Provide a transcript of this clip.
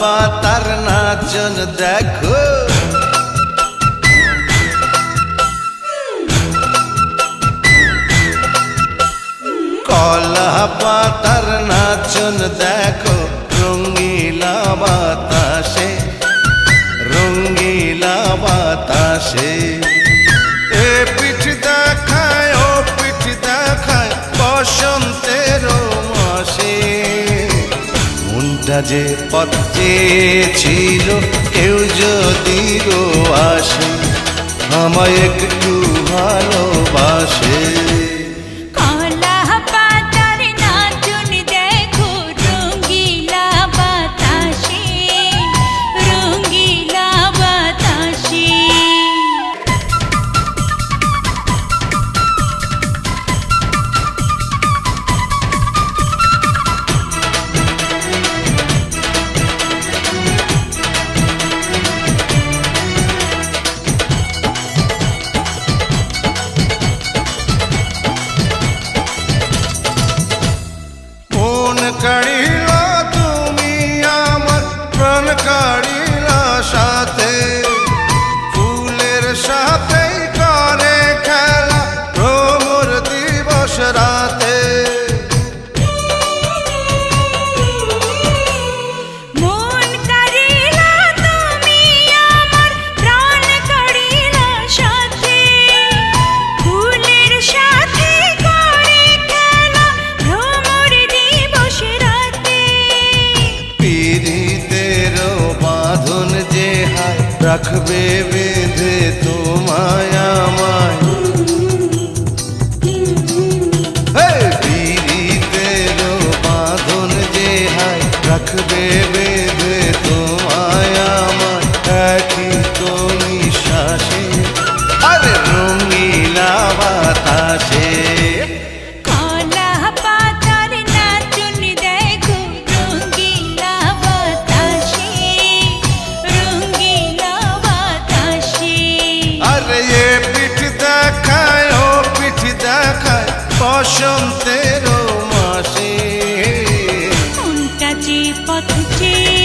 पाता সাজন দেখো। কলা পাতার নাচন দেখো রঙ্গিলা বাতাসে রঙ্গিলা বাতাসে। সোজা যে পথ চেয়েছিল কেউ যদি গো আশা burning রাখবে বেঁধে তোমায় আমার। বসন্তের মাসে। কোনটা যে পথ চেয়ে